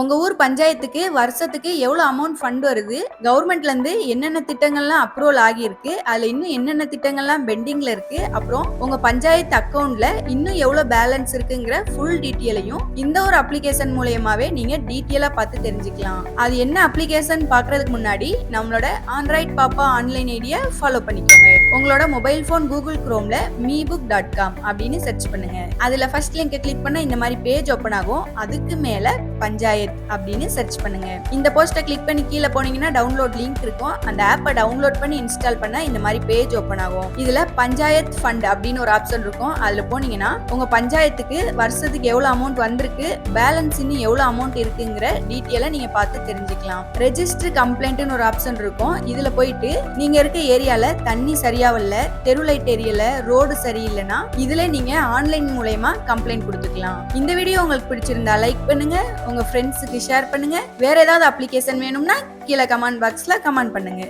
உங்க ஊர் பஞ்சாயத்துக்கு வருஷத்துக்கு எவ்வளவு அமௌண்ட் ஃபண்ட் வருது? கவர்மெண்ட்ல இருந்து என்னென்ன திட்டங்கள்லாம் அப்ரூவல் ஆகியிருக்கு? அதுல இன்னும் என்னென்ன திட்டங்கள்லாம் பெண்டிங்ல இருக்கு? அப்புறம் உங்க பஞ்சாயத்து அக்கௌண்ட்டில் இன்னும் எவ்வளவு பேலன்ஸ் இருக்குங்கிற ஃபுல் டீட்டெயிலையும் இந்த ஒரு அப்ளிகேஷன் மூலயமாவே நீங்க டீட்டெயிலா பார்த்து தெரிஞ்சுக்கலாம். அது என்ன அப்ளிகேஷன் பாக்குறதுக்கு முன்னாடி நம்மளோட ஆண்ட்ராய்ட் பாப்பா ஆன்லைன் ஐடியை ஃபாலோ பண்ணிக்கோங்க. உங்களோட மொபைல் ஃபோன் கூகுள் குரோம்ல மீ புக் டாட் காம் அப்படின்னு சர்ச் பண்ணுங்க. அதுல ஃபர்ஸ்ட் லிங்கை கிளிக் பண்ண இந்த மாதிரி பேஜ் ஓப்பன் ஆகும். அதுக்கு மேல பஞ்சாயத் அப்படின்னு சர்ச் பண்ணுங்க. இந்த போஸ்ட்டை கிளிக் பண்ணி கீழே போனீங்கன்னா டவுன்லோட் லிங்க் இருக்கும். அந்த ஆப்பை டவுன்லோட் பண்ணி இன்ஸ்டால் பண்ண இந்த மாதிரி பேஜ் ஓப்பன் ஆகும். இதுல பஞ்சாயத் ஃபண்ட் அப்படின்னு ஒரு ஆப்ஷன் இருக்கும். அதுல போனீங்கன்னா உங்க பஞ்சாயத்துக்கு வருஷத்துக்கு எவ்வளவு அமௌண்ட் வந்திருக்கு பேலன்ஸ் இன்னும் எவ்வளவு அமௌண்ட் இருக்குங்கிற டீட்டெயிலை நீங்க பார்த்து தெரிஞ்சுக்கலாம். ரெஜிஸ்டர் கம்ப்ளைண்ட்னு ஒரு ஆப்ஷன் இருக்கும். இதுல போயிட்டு நீங்க இருக்க ஏரியால தண்ணி சரியா வரல தெரு லைட் எரியல ரோடு சரியில்லைன்னா இதுல நீங்க ஆன்லைன் மூலயமா கம்ப்ளைண்ட் கொடுத்துக்கலாம். இந்த வீடியோ உங்களுக்கு பிடிச்சிருந்தா லைக் பண்ணுங்க. உங்கள் ஃப்ரெண்ட்ஸுக்கு ஷேர் பண்ணுங்கள் வேறு ஏதாவது அப்ளிகேஷன் வேணும்னா கீழே கமெண்ட் பாக்ஸில் கமெண்ட் பண்ணுங்கள்